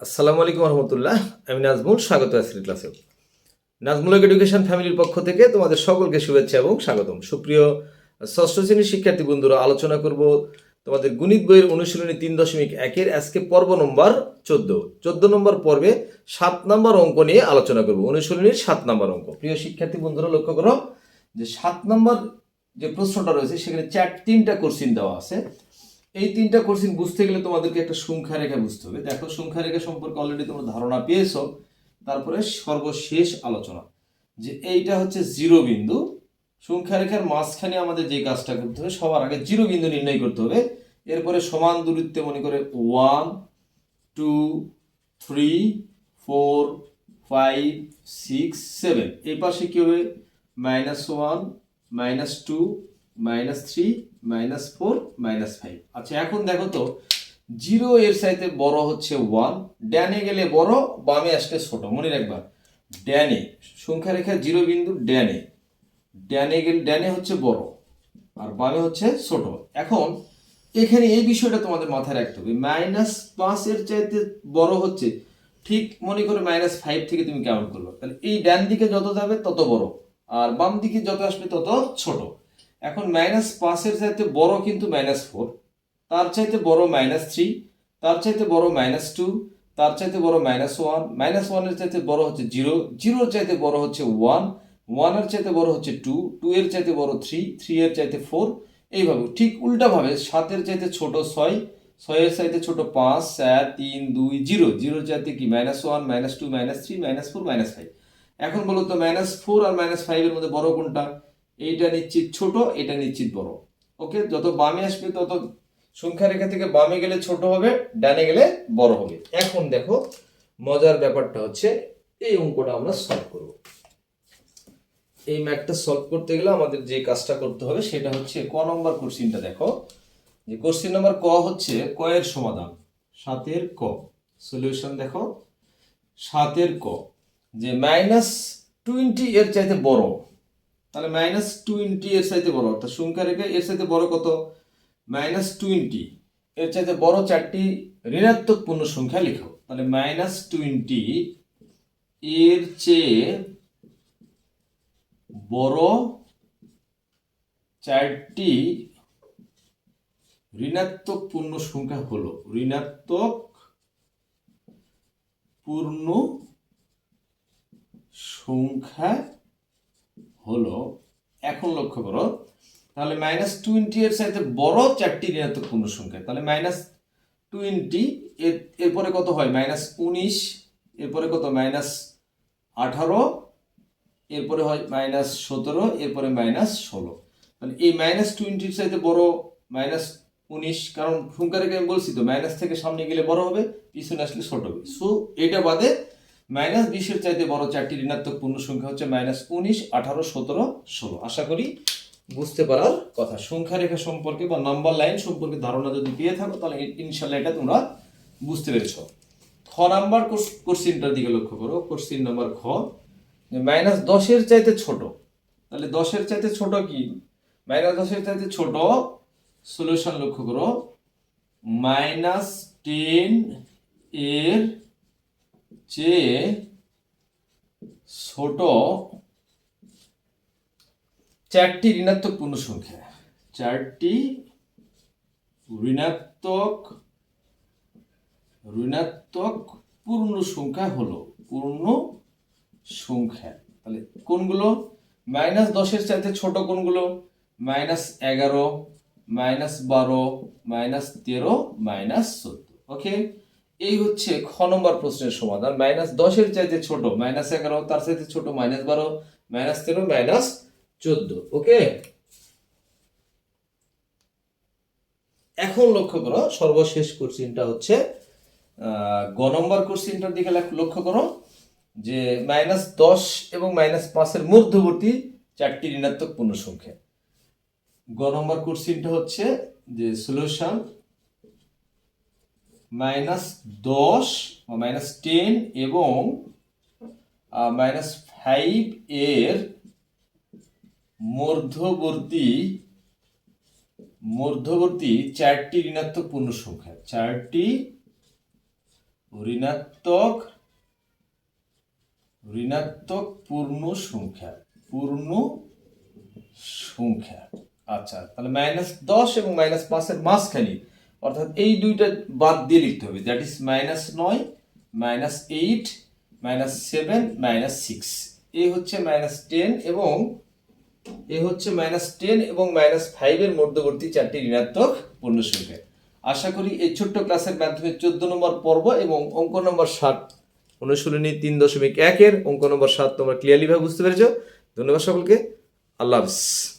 আসসালামু আলাইকুম রহমতুল্লাহ। আমি নাজমুল, স্বাগত আছি ক্লাসে নাজমুল এডুকেশন ফ্যামিলির পক্ষ থেকে তোমাদের সকলকে শুভেচ্ছা এবং স্বাগতম। সুপ্রিয় ষষ্ঠ শ্রেণির শিক্ষার্থী বন্ধুরা, আলোচনা করব তোমাদের গণিত বইয়ের অনুশীলনী তিন দশমিক একের আজকে পর্ব নম্বর চোদ্দ। চোদ্দ নম্বর পর্বে সাত নম্বর অঙ্ক নিয়ে আলোচনা করব। অনুশীলনীর সাত নম্বর অঙ্ক। প্রিয় শিক্ষার্থী বন্ধুরা, লক্ষ্য করো যে সাত নম্বর যে প্রশ্নটা রয়েছে, সেখানে চার তিনটা কোশ্চিন দেওয়া আছে। এই তিনটা কোশ্চিন বুঝতে গেলে তোমাদেরকে একটা সংখ্যা রেখা বুঝতে হবে। দেখো সংখ্যা রেখা সম্পর্কে অলরেডি তোমরা ধারণা পেয়েছ। তারপরে সর্বশেষ আলোচনা, যে এইটা হচ্ছে জিরো বিন্দু। সংখ্যা রেখার মাঝখানে আমাদের যে কাজটা করতে হবে, সবার আগে জিরো বিন্দু নির্ণয় করতে হবে। এরপরে সমান দূরত্বে মনে করে one two three four five six seven এই পাশে কী হবে? Minus one minus two minus three minus four minus five আচ্ছা এখন দেখো তো জিরো এর সাইতে বড় হচ্ছে ওয়ান ড্যানে গেলে বড়, বামে আসলে ছোট, মনে রাখবা। ড্যানে সংখ্যা রেখা জিরো বিন্দু ড্যানে ড্যানে গেলে ড্যানে হচ্ছে বড়, আর বামে হচ্ছে ছোট। এখন, এখানে এই বিষয়টা তোমাদের মাথায় রাখতে হবে। মাইনাস পাঁচের চাইতে বড় হচ্ছে, ঠিক মনে করে মাইনাস ফাইভ থেকে তুমি কাউন্ট করবে। তাহলে এই ডান দিকে যত যাবে, তত বড়, আর বাম দিকে যত আসবে, তত ছোট। এখন মাইনাস পাঁচের চাইতে বড় কিন্তু মাইনাস ফোর তার চাইতে বড় মাইনাস থ্রি তার চাইতে বড় মাইনাস টু তার চাইতে বড় মাইনাস ওয়ান মাইনাস ওয়ানের চাইতে বড় হচ্ছে জিরো জিরোর চাইতে বড় হচ্ছে ওয়ান ওয়ানের চাইতে বড় হচ্ছে টু টু এর চাইতে বড় থ্রি থ্রি এর চাইতে ফোর এইভাবে, ঠিক উল্টাভাবে সাতের চাইতে ছোট ছয় ছয়ের চাইতে ছোট পাঁচ, চার, তিন, দুই জিরো জিরোর চাইতে কি? Minus one minus two minus three minus four minus five এখন বলো তো মাইনাস ফোর আর মাইনাস ফাইভের মধ্যে বড় কোনটা? এইটা নিশ্চিত ছোট, এটা নিশ্চিত বড়। ওকে যত বামে আসবে, তত সংখ্যা রেখা থেকে বামে গেলে ছোট হবে, ডানে গেলে বড় হবে। এখন দেখো, মজার ব্যাপারটা হচ্ছে, এই অঙ্কটা আমরা সলভ করব। এই ম্যাথটা সলভ করতে গেলে আমাদের যে কাজটা করতে হবে, সেটা হচ্ছে ক নম্বর কোশ্চিনটা দেখো। যে কোশ্চিন নাম্বার ক হচ্ছে ক এর সমাধান, সাতের ক। সলিউশন দেখো, সাতের ক। যে মাইনাস টোয়েন্টি এর চাইতে বড় তাহলে মাইনাস টোয়েন্টি এর চাইতে বড়, অর্থাৎ সংখ্যা রেখে এর চাইতে বড় কত? মাইনাস টোয়েন্টি এর চাইতে বড় চারটি ঋণাত্মক পূর্ণ সংখ্যা লিখো তাহলে মাইনাস টোয়েন্টি এর চেয়ে বড় চারটি ঋণাত্মক পূর্ণ সংখ্যা হলো, ঋণাত্মক পূর্ণ সংখ্যা হলো, এখন লক্ষ্য করো, তাহলে মাইনাস টোয়েন্টি এর সাথে বড় চারটি ঋণাত্মক পূর্ণ সংখ্যা, তাহলে মাইনাস টোয়েন্টি এর, এরপরে কত হয়? মাইনাস উনিশ, এরপরে কত? মাইনাস আঠারো, এরপরে হয় মাইনাস সতেরো, এরপরে মাইনাস ষোলো। মানে এই মাইনাস টোয়েন্টির সাথে বড় মাইনাস উনিশ, কারণ সংখ্যা রেখে আমি বলছি তো মাইনাস থেকে সামনে গেলে বড় হবে, পিছনে আসলে ছোট হবে। সো এটা বাদে মাইনাস বিশের চাইতে বড় চারটি ঋণাত্মক পূর্ণ সংখ্যা হচ্ছে মাইনাস উনিশ, আঠারো, সতেরো, ষোলো। আশা করি বুঝতে পারার কথা। সংখ্যা রেখা সম্পর্কে বা নাম্বার লাইন সম্পর্কে ধারণা যদি পেয়ে থাকো, তাহলে ইনশাল্লাহ এটা তোমরা বুঝতে পেরেছ। খ নাম্বার কোশ্চিনটার দিকে লক্ষ্য করো। কোশ্চিন নাম্বার খ। মাইনাস দশের চাইতে ছোট। তাহলে দশের চাইতে ছোট কি? মাইনাস দশের চাইতে ছোট সলিউশন লক্ষ্য করো। মাইনাস টেন এর চেয়ে ছোট চারটি ঋণাত্মক পূর্ণ সংখ্যা চারটি ঋণাত্মক ঋণাত্মক পূর্ণ সংখ্যা হলো পূর্ণ সংখ্যা তাহলে কোনগুলো? মাইনাস দশের চাইতে ছোট কোনগুলো? মাইনাস এগারো, মাইনাস বারো, মাইনাস তেরো, মাইনাস চোদ্দ। ওকে? এই হচ্ছে খ নম্বর প্রশ্নের সমাধান। মাইনাস দশের চাইতে ছোট, মাইনাস এগারো, তার চাইতে ছোট মাইনাস বারো, মাইনাস তেরো, মাইনাস চোদ্দ, ওকে? এখন লক্ষ্য করো, সর্বশেষ কোশ্চিনটা হচ্ছে গ নম্বর কোশ্চিনটার দিকে লক্ষ্য করো, যে মাইনাস দশ এবং মাইনাস পাঁচের মধ্যবর্তী চারটি ঋণাত্মক পূর্ণ সংখ্যা গ নম্বর কোশ্চিনটা হচ্ছে যে সলিউশন মাইনাস দশ মাইনাস টেন এবং মাইনাস ফাইভ এর মধ্যবর্তী মধ্যবর্তী চারটি ঋণাত্মক পূর্ণ সংখ্যা চারটি ঋণাত্মক ঋণাত্মক পূর্ণ সংখ্যা পূর্ণ সংখ্যা আচ্ছা তাহলে মাইনাস দশ এবং মাইনাস পাঁচের মাঝখানে অর্থাৎ এই দুইটা বাদ দিয়ে লিখতে হবে। দ্যাট ইজ মাইনাস নয় minus eight minus seven minus six এ হচ্ছে মাইনাস টেন এবং এ হচ্ছে মাইনাস টেন এবং মাইনাস ফাইভের মধ্যবর্তী চারটি ঋণাত্মক পূর্ণ সংখ্যা আশা করি এই ছোট্ট ক্লাসের মাধ্যমে চোদ্দ নম্বর পর্ব এবং অঙ্ক নম্বর ষাট অনুশীলনী তিন দশমিক একের অঙ্ক নম্বর সাত তোমরা ক্লিয়ারলিভাবে বুঝতে পেরেছ। ধন্যবাদ সকলকে। আল্লাহ হাফিজ।